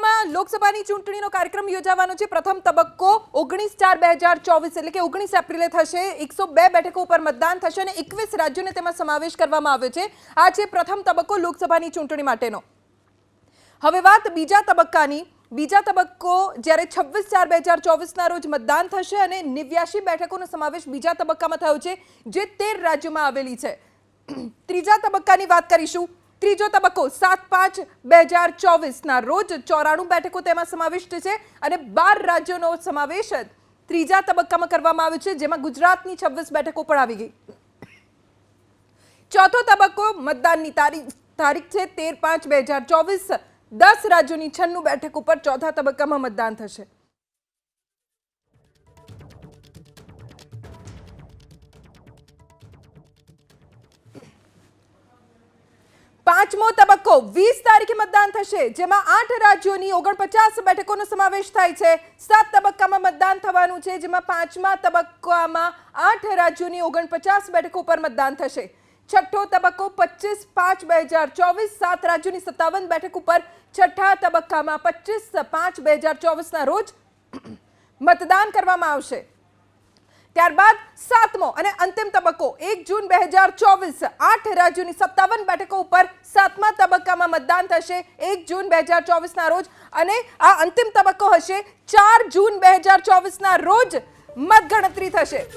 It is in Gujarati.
તબક્કામાં લોકસભાની ચૂંટણીનો કાર્યક્રમ યોજાવાનો છે. પ્રથમ તબક્કો ઓગણીસ ચાર બે હજાર ચોવીસ એટલે કે ઓગણીસ એપ્રિલે થશે. એકસો બે બેઠકો ઉપર મતદાન થશે અને એકવીસ રાજ્યોને તેમાં સમાવેશ કરવામાં આવ્યો છે. આ છે પ્રથમ તબક્કો લોકસભાની ચૂંટણી માટેનો. હવે વાત બીજા તબક્કાની. બીજા તબક્કો જ્યારે છવ્વીસ ચાર બે હજાર ચોવીસના રોજ મતદાન થશે અને નેવ્યાશી બેઠકોનો સમાવેશ બીજા તબક્કામાં થયો છે, જે તેર રાજ્યોમાં આવેલી છે. ત્રીજા તબક્કાની વાત કરીશું. ત્રીજો તબક્કો, સાત પાંચ બે હજાર ચોવીસના રોજ ચોરાણું બેઠકો તેમાં સમાવિષ્ટ છે અને બાર રાજ્યોનો સમાવેશ ત્રીજા તબક્કામાં કરવામાં આવ્યો છે, જેમાં ગુજરાતની છવ્વીસ બેઠકો પણ આવી ગઈ. ચોથો તબક્કો, મતદાનની તારીખ તારીખ છે તેર પાંચ બે હજાર ચોવીસ, દસ રાજ્યોની છન્નું બેઠક ઉપર ચોથા તબક્કામાં મતદાન થશે. પાંચમો તબક્કો વીસ તારીખે મતદાન થશે, જેમાં આઠ રાજ્યોની ઓગણપચાસ બેઠકોનો સમાવેશ થાય છે. સાત તબક્કામાં મતદાન થવાનું છે, જેમાં પાંચમા તબક્કામાં આઠ રાજ્યોની ઓગણપચાસ બેઠકો પર મતદાન થશે. છઠ્ઠો તબક્કો પચીસ પાંચ બે હજાર ચોવીસ, સાત રાજ્યોની સત્તાવન બેઠક ઉપર છઠ્ઠા તબક્કામાં પચીસ પાંચ બે હજાર ચોવીસના રોજ મતદાન કરવામાં આવશે. ત્યારબાદ સાતમો અને અંતિમ તબક્કો, એક જૂન બે હજાર ચોવીસ, આઠ રાજ્યોની સત્તાવન બેઠકો ઉપર સાતમા તબક્કામાં મતદાન થશે. એક જૂન બે હજાર ચોવીસના રોજ અને આ અંતિમ તબક્કો હશે. ચાર જૂન બે હજાર ચોવીસના રોજ મતગણતરી થશે.